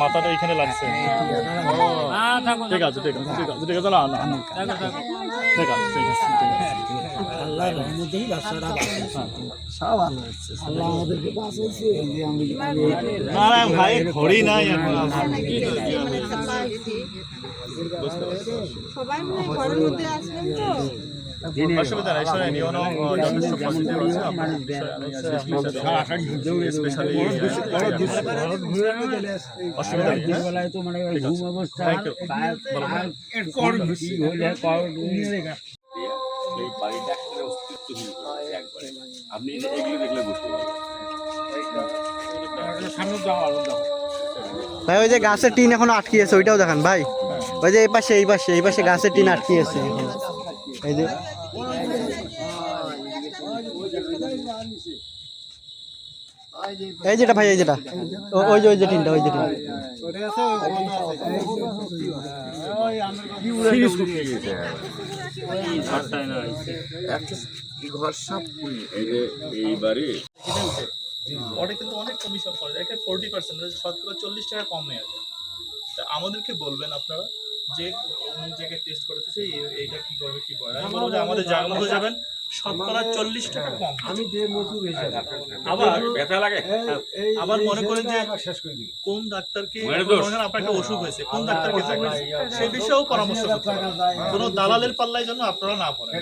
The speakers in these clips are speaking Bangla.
মাথাটা এখানে লাগছে। ঠিক আছে ঠিক আছে ঠিক আছে ঠিক আছে না না। ঠিক আছে ঠিক আছে ঠিক আছে। আল্লাহ রহমতেই বাচ্চাটা সব ভালো হচ্ছে আল্লাহ আমাদেরকে বাঁচাইছে এই যে আমি না না ভাই ঘড়ি নাই সবাই মিলে ঘরের মধ্যে আসবেন তো? অসুবিধা নাই শোনেন ইউনো যথেষ্ট পজিটিভ আছে আপনার স্পেশালি অসুবিধা নেই? তো মানে ঘুম অবস্থা Thank you. হলে কর এই বাড়িটা একটা অস্তিত্বহীন একবারে। আপনি এগুলো দেখলে বুঝতে পারবেন। ভাই ওই যে গাছের টিন এখনও আটকে আছে ওইটাও দেখান ভাই। ওই যে এই পাশে এই পাশে এই পাশে গাছের টিন আটকে আছে। এই যে এই যেটা ভাই, এই যেটা। ওই যে ওই যে টিনটা, ওই যে ওটা কিন্তু অনেক কমিশন করে। একটা ফোর্টি পার্সেন্ট শতকরা চল্লিশ টাকা কম নেওয়া তা আমাদেরকে বলবেন আপনারা? যে অমুক জায়গায় টেস্ট করতেছে এই- এইটা কি করবে কি করে? আমি বলব যে আমাদের জায়গা মতো যাবেন। শতকরা চল্লিশ টাকা কম আমি হয়ে আবার ব্যথা লাগে আবার মনে করেন যে কোন ডাক্তারকে মনের দোষ। মনে করেন আপনার একটা অসুখ হয়েছে কোন ডাক্তারকে সে বিষয়েও পরামর্শ করতে কোন দালালের পাল্লায় যেন আপনারা না পড়েন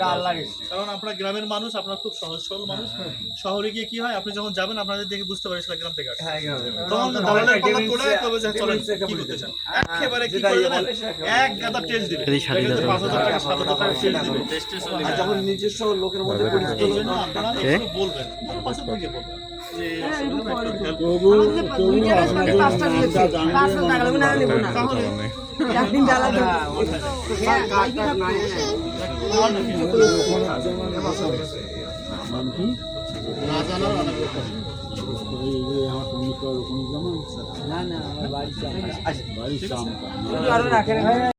কারণ আপনার গ্রামের মানুষ আপনার খুব সহজ সরল মানুষ শহরে গিয়ে কি হয় আপনি যখন যাবেন আপনাদের দেখে বুঝতে পারেন সেটা গ্রাম থেকে তখন দালালের পাল্লা করে তবে যে চলেন কি করতে চান একেবারে কি করে জানেন এক গাদা টেস্ট দিবে পাঁচ হাজার টাকা সাত হাজার টাকা টেস্ট দিবে যখন নিজস্ব লোকের মধ্যে পরিচিত জন্য আপনারা একটু বলবেন। পাশে থেকে বলবেন। না নেব না একদিন জ্বালা দেবো না না আমার বাড়ির সামনে।